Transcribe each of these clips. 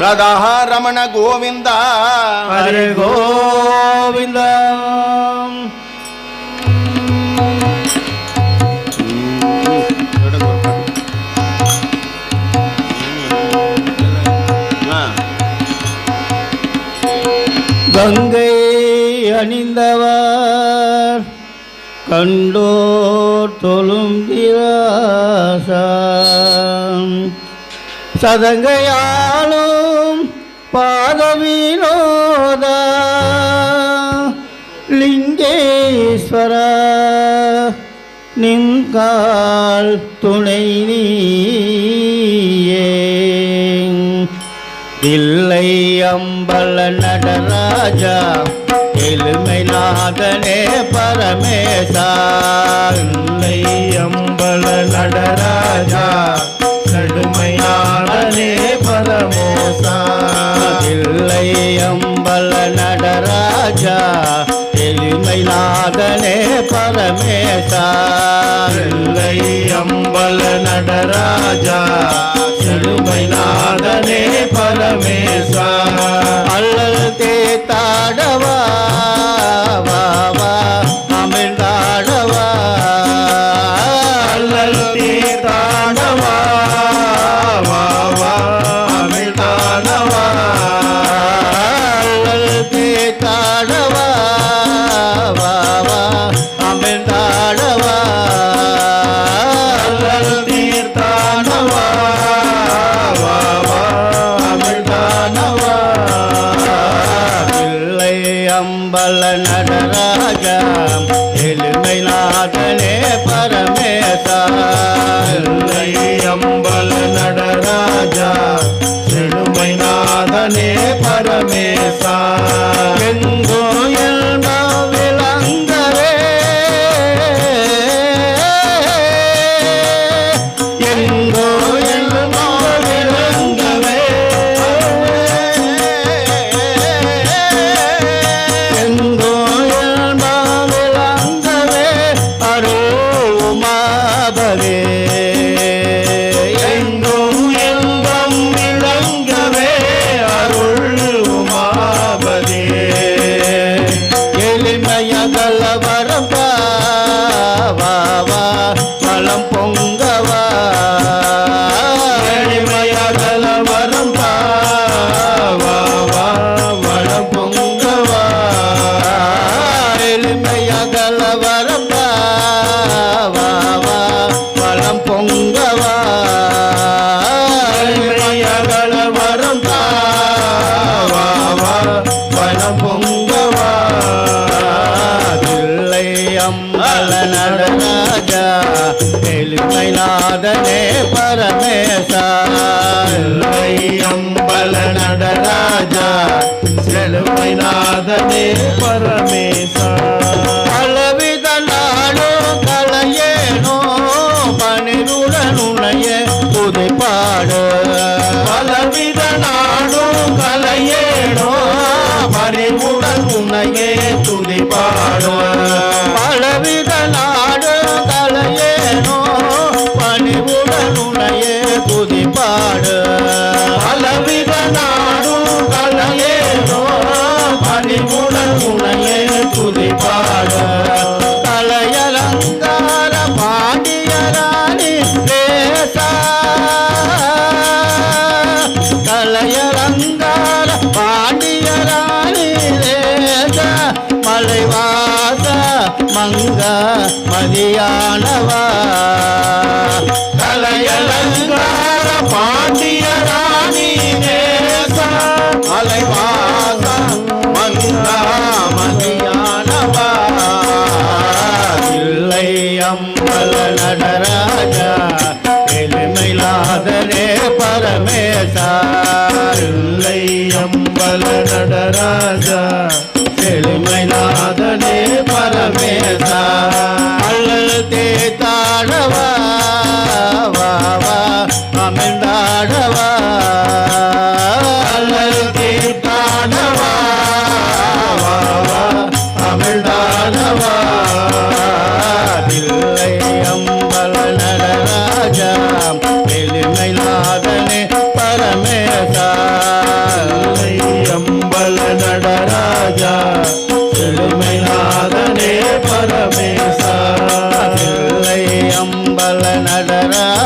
ரதா ரமண கோவிந்தா ஹரே கோவிந்தா. அணிந்தவர். கண்டோர் தொழும் திராசம். சதங்கையாலும் பாதவினோத லிங்கேஸ்வர நின்கால் துணை நீயே. இல்லை அம்பல நடராஜா எளிமை நாதனே பரமேசா. இல்லை அம்பல நடராஜா. கடுமையானே பரமோசா. இல்லை அம்பல நடராஜா. எளிமை நாதனே பரமேசா. இல்லை அம்பல நடராஜா. செழுமை நாதனே பரமேசா. அம்பல நடராஜா எளிமை நாதனே பரமேசா அம்பல நடராஜா செழுமை நாதனே பரமேசா வரம் பொங்கவா? எளிமையகல வரம்பா பொங்கவா? பிள்ளை அம்பல நடராஜா எளிமை பரமேசா. அம்பல நடராஜா பரமேசா. மங்க மதியானவா? கலையலங்கார பாண்டியராணி தேச மலைவாச மங்க மதியானவா? இல்லை அம்பல நடராஜா எளிமைலாதனே பரமேசா. இல்லை அம்பல நடராஜா நாதனே பரமேசா. அல்லல் தே தாழவா அமிழ்ந்தாடவா அல்லல் தே தாழவா அமிழ்ந்தாடவா இல்லை அம்பல நடராஜா எளிமை நாதனே பரமேசா அம்பல நடராஜா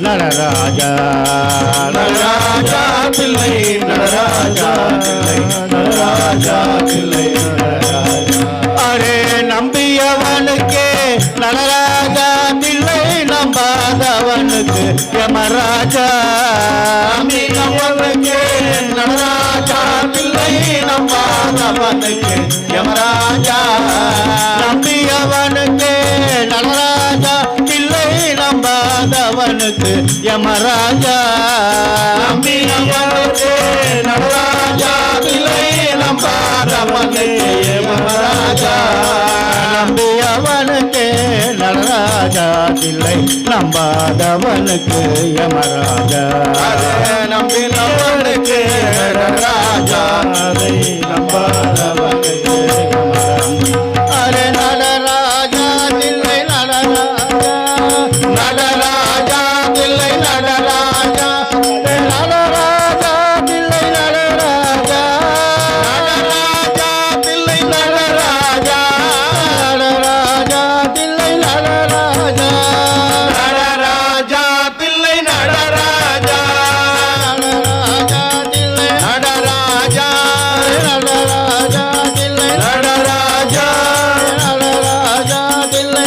நடராஜா நடராஜா பிள்ளை நடராஜா பிள்ளை நடராஜா பிள்ளை நடராஜா. அரே நம்பியவனுக்கே நடராஜா பிள்ளை நம்பாதவனுக்கு யமராஜா. நம்பியவனுக்கே நடராஜா பிள்ளை நம்பாதவனுக்கு யமராஜா நம்பாதவனுக்கு யமராஜா. நம்பியவனுக்கு நடராஜா. பிள்ளை நம்பாதவனுக்கு யமராஜா. நம்பியவனுக்கு நடராஜா. தில்லை நம்பாதவனுக்கு யமராஜா. நம்பி நம்பனுக்கு நடராஜா. நம்பாதவனுக்கு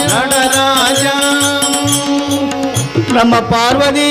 நடராஜா. பிரம்ம பார்வதி